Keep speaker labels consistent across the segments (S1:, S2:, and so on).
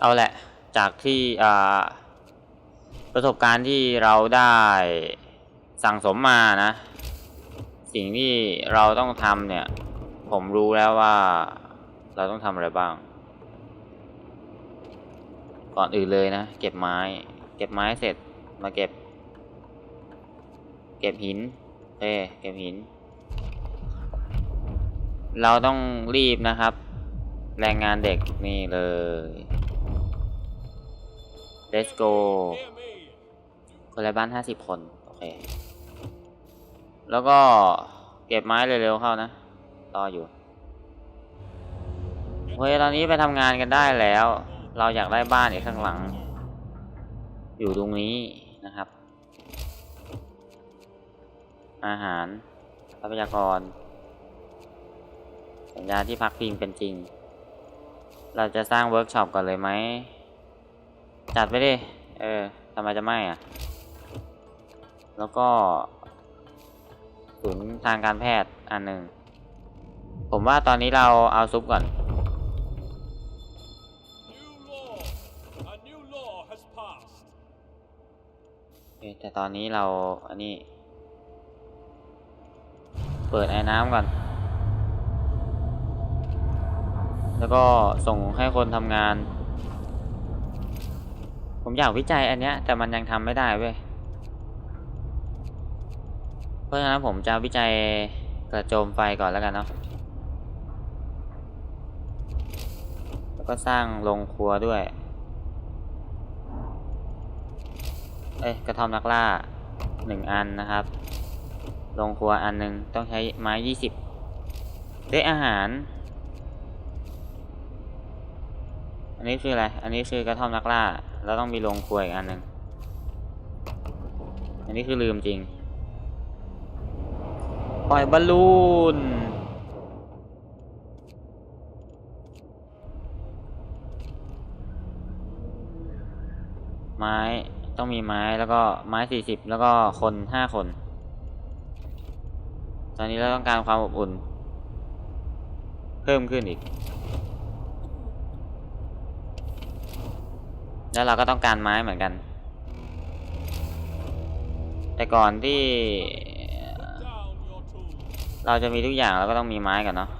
S1: เอาแหละ จากที่ประสบการณ์ที่เราได้สั่งสมมานะ สิ่งที่เราต้องทำเนี่ย ผมรู้แล้วว่าเราต้องทำอะไรบ้าง ก่อนอื่นเลยนะ เก็บไม้ เก็บไม้เสร็จมาเก็บ เก็บหินเอ้เก็บหิน เราต้องรีบนะครับ แรงงานเด็กนี่เลย let's go คนละบ้านห้าสิบคน โอเค แล้วก็เก็บไม้เร็วๆเข้านะ รออยู่เฮ้ยตอนนี้ไปทำงานกันได้แล้ว เราอยากได้บ้านอีกข้างหลัง อยู่ตรงนี้นะครับ อาหารทรัพยากร สัญญาที่พักพิงเป็นจริง เราจะสร้างเวิร์กช็อปก่อนเลยไหม จัดไปดิ เออทำไมจะไม่อะ แล้วก็ศูนย์ทางการแพทย์อันหนึ่ง ผมว่าตอนนี้เราเอาซุปก่อน แต่ตอนนี้เราอันนี้ เปิดไอ้น้ำก่อน แล้วก็ส่งให้คนทำงาน ผมอยากวิจัยอันเนี้ย แต่มันยังทำไม่ได้เว้ย เพราะฉะนั้นผมจะวิจัยกระโจมไฟก่อนแล้วกันเนาะ แล้วก็สร้างโรงครัวด้วย เอ้ยกระท่อมนักล่าหนึ่งอันนะครับโรงครัวอันหนึ่งต้องใช้ไม้ยี่สิบได้อาหาร อันนี้คืออะไร อันนี้คือกระท่อมนักล่า แล้วต้องมีโรงครัวอีกอันหนึ่งอันนี้คือลืมจริง ปล่อยบอลลูน ไม้ต้องมีไม้แล้วก็ไม้สี่สิบแล้วก็คนห้าคน ตอนนี้เราต้องการความอบอุ่น เพิ่มขึ้นอีก แล้วเราก็ต้องการไม้เหมือนกัน แต่ก่อนที่ เราจะมีทุกอย่างเราก็ต้องมีไม้ก่อนเนาะ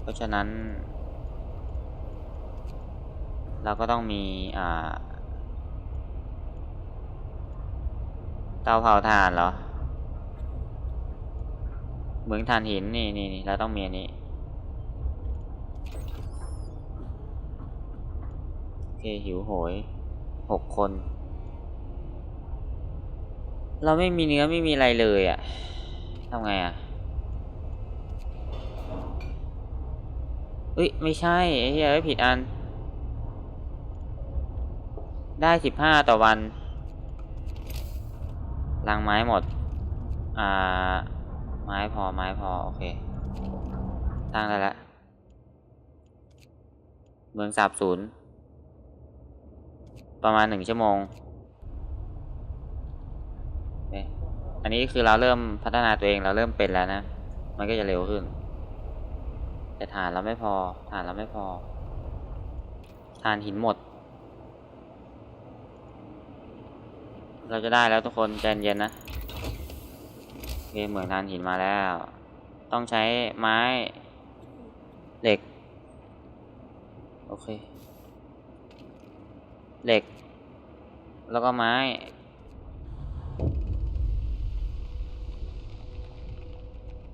S1: เพราะฉะนั้น เราก็ต้องมีอ่าเตาเผาถ่านเหรอ เหมืองถ่านหินนี่นี่เราต้องมีอันนี้ โอ เคหิวโหยหกคน เราไม่มีเนื้อไม่มีอะไรเลยอะ่ะทำไงอะ่ะเอ้ย ไม่ใช่ไอ้เหี้ยผิดอัน ได้สิบห้าต่อวันลังไม้หมด อ่า ไม้พอ ไม้พอ โอเคสร้างได้แล้ว เมืองสาบศูนย์ ประมาณหนึ่งชั่วโมง อันนี้คือเราเริ่มพัฒนาตัวเองเราเริ่มเป็นแล้วนะ มันก็จะเร็วขึ้น แต่ฐานเราไม่พอ ฐานเราไม่พอ ฐานหินหมด เราจะได้แล้วทุกคนใจเย็นนะเเหมืองฐานหินมาแล้ว ต้องใช้ไม้เหล็ก โอเค เหล็ก แล้วก็ไม้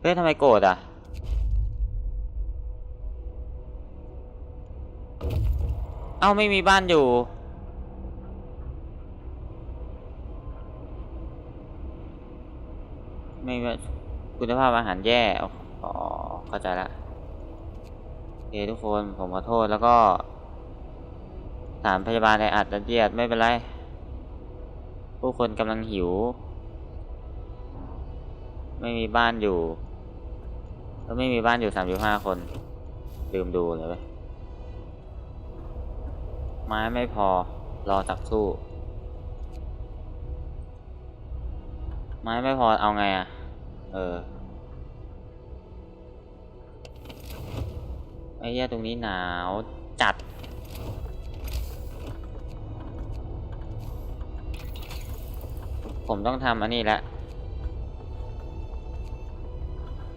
S1: เฮ้ยทำไมโกรธอะ เอ้า ไม่มีบ้านอยู่ ไม่ว่าคุณภาพอาหารแย่อ๋ออ๋อ เข้าใจละโอเคทุกคนผมขอโทษแล้วก็ สถานพยาบาลในอัดนเจียดไม่เป็นไร ผู้คนกำลังหิว ไม่มีบ้านอยู่แล้วไม่มีบ้านอยู่สามสิบห้าคนลืมดูเลยเว้ยไม้ไม่พอรอสักครู่ไม้ไม่พอเอาไงอะ เออ ไอ้เหี้ยตรงนี้หนาว ผมต้องทำอันนี้แหละ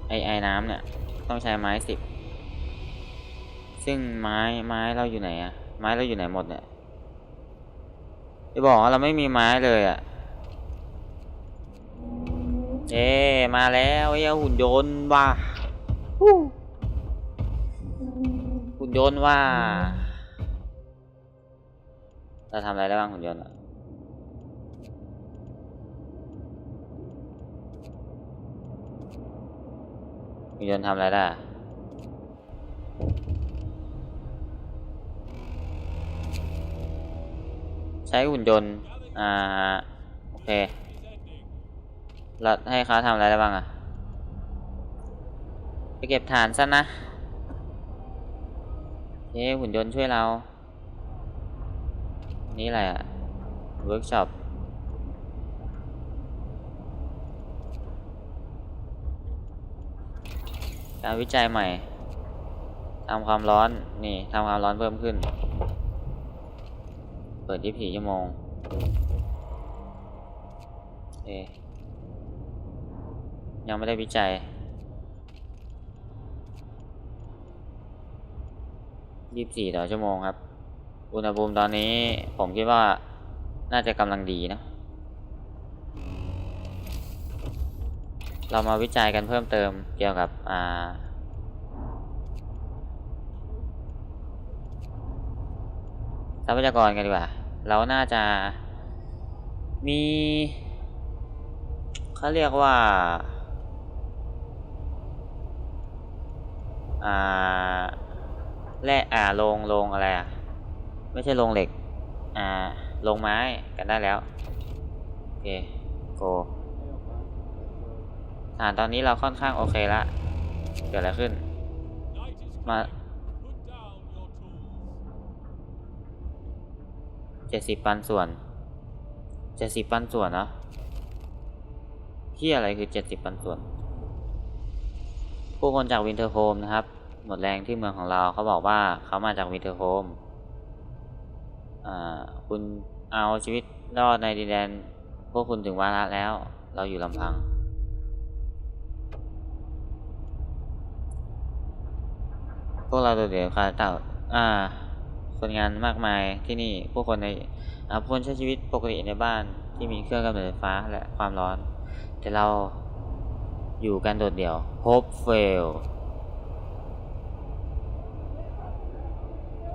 S1: ไอไอน้ำเนี่ย ต้องใช้ไม้สิบซึ่งไม้ไม้เราอยู่ไหนอะไม้เราอยู่ไหนหมดเนี่ยจะบอกว่าเราไม่มีไม้เลยอะเอ๊มาแล้วไอ้หุ่นยนต์ว่ะหุ่นยนต์ว่าเราทำอะไรได้บ้างหุ่นยนต์อะ หุ่นยนต์ทำอะไรได้ใช้หุ่นยนต์ อ่า โอเคเราให้เขาทำอะไรได้บ้างอะไปเก็บฐานซะนะเฮ้หุ่นยนต์ช่วยเรา นี่อะไรอะเวิร์กช็อป การวิจัยใหม่ทำความร้อนนี่ทำความร้อนเพิ่มขึ้น เปิด24ชั่วโมงโอยังไม่ได้วิจัย24ต่อชั่วโมงครับ อุณหภูมิตอนนี้ผมคิดว่าน่าจะกำลังดีนะ เรามาวิจัยกันเพิ่มเติมเกี่ยวกับอ่าทรัพยากรกันดีกว่า เราน่าจะมีเขาเรียกว่าอ่าแร่อ่าโรงโรงอะไรอะ ไม่ใช่โรงเหล็ก อ่าโรงไม้กันได้แล้ว โอเค โก ฐานตอนนี้เราค่อนข้างโอเคละเกิดอะไรขึ้น
S2: Night is
S1: Ma-
S2: coming. Put down your tools.
S1: เจ็ดสิบปันส่วนเจ็ดสิบปันส่วนเนาะที่อะไรคือเจ็ดสิบปันส่วน ผู้คนจากวินเทอร์โฮมนะครับ หมดแรงที่เมืองของเราเขาบอกว่าเขามาจากวินเทอร์โฮมอ่าคุณเอาชีวิตรอดในดินแดน พวกคุณถึงวาระแล้ว เราอยู่ลำพัง พวกเราโดดเดี่ยวคาเต่าอ่า คนงานมากมายที่นี่ผู้คนในอ่าผู้คนใช้ชีวิตปกติในบ้านที่มีเครื่องกำเนิดไฟฟ้าและความร้อน แต่เราอยู่กันโดดเดี่ยว hope fail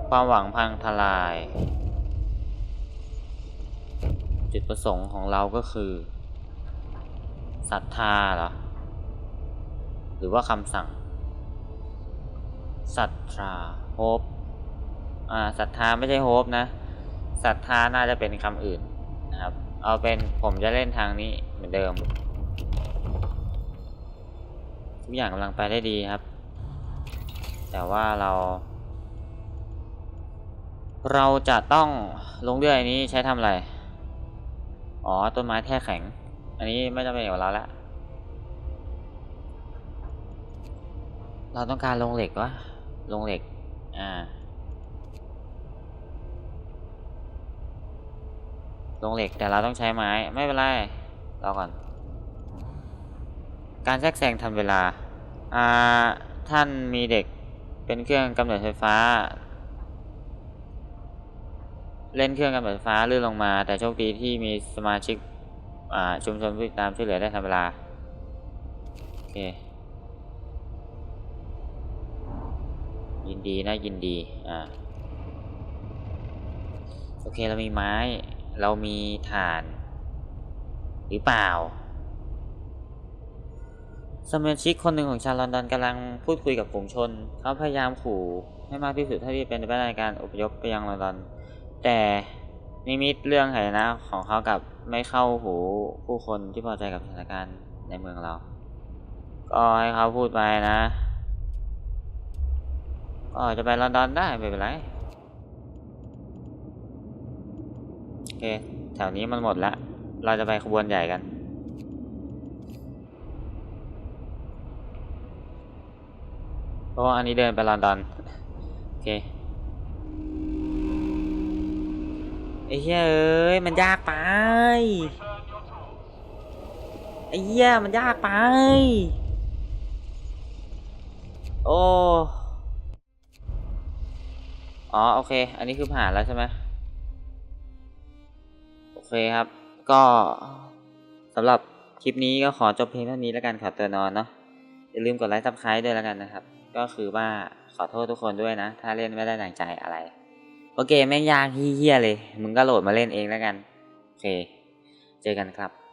S1: ความหวังพังทลาย จุดประสงค์ของเราก็คือศรัทธาเหรอ หรือว่าคำสั่ง ศรัทธา hope อ่าศรัทธาไม่ใช่โฮปนะศรัทธาน่าจะเป็นคำอื่นนะครับ เอาเป็นผมจะเล่นทางนี้เหมือนเดิม ทุกอย่างกำลังไปได้ดีครับ แต่ว่าเรา เราจะต้องลงเรืออันนี้ใช้ทำอะไร อ๋อ ต้นไม้แท่แข็ง อันนี้ไม่จำเป็นกับเราและเราต้องการลงเหล็กวะ ลงเหล็ก อ่า ลงเหล็กแต่เราต้องใช้ไม้ ไม่เป็นไร รอก่อน การแทรกแซงทันเวลา อ่า ท่านมีเด็กเป็นเครื่องกำเนิดไฟฟ้า เล่นเครื่องกำเนิดไฟฟ้าลื่นลงมา แต่โชคดีที่มีสมาชิก อ่า ชุมชนผู้ติดตามช่วยเหลือได้ทันเวลา โอเค ยินดีนะยินดีอ่าโอเคเรามีไม้เรามีถ่าน หรือเปล่าสมาชิกคนหนึ่งของชาวลอนดอนกำลังพูดคุยกับฝูงชน เขาพยายามขู่ให้มากที่สุดเท่าที่เป็นไปได้ในการอพยพไปยังลอนดอน แต่นิมิตเรื่องไหนะของเขากับไม่เข้าหูผู้คนที่พอใจกับสถานการณ์ในเมืองเรา ก็ให้เขาพูดไปนะ ก็จะไปลอนดอนได้ไม่เป็นไรโอเคแถวนี้มันหมดละเราจะไปขบวนใหญ่กันเพราะว่าอันนี้เดินไปลอนดอนโอเคไอ้เหี้ยเอ้ยมันยากไปไอ้เหี้ยมันยากไป โอ้ อ๋อโอเค อันนี้คือผ่านแล้วใช่ไหมโอเคครับ ก็สำหรับคลิปนี้ก็ขอจบเพียงเท่านี้แล้วกันขอตัวนอนเนาะอย่าลืมกดไลค์ซับสไครต์ด้วยแล้วกันนะครับ ก็คือว่าขอโทษทุกคนด้วยนะ ถ้าเล่นไม่ได้ดังใจอะไร โอเคแม่งยากเฮี้ยเลย มึงก็โหลดมาเล่นเองแล้วกัน โอเค เจอกันครับ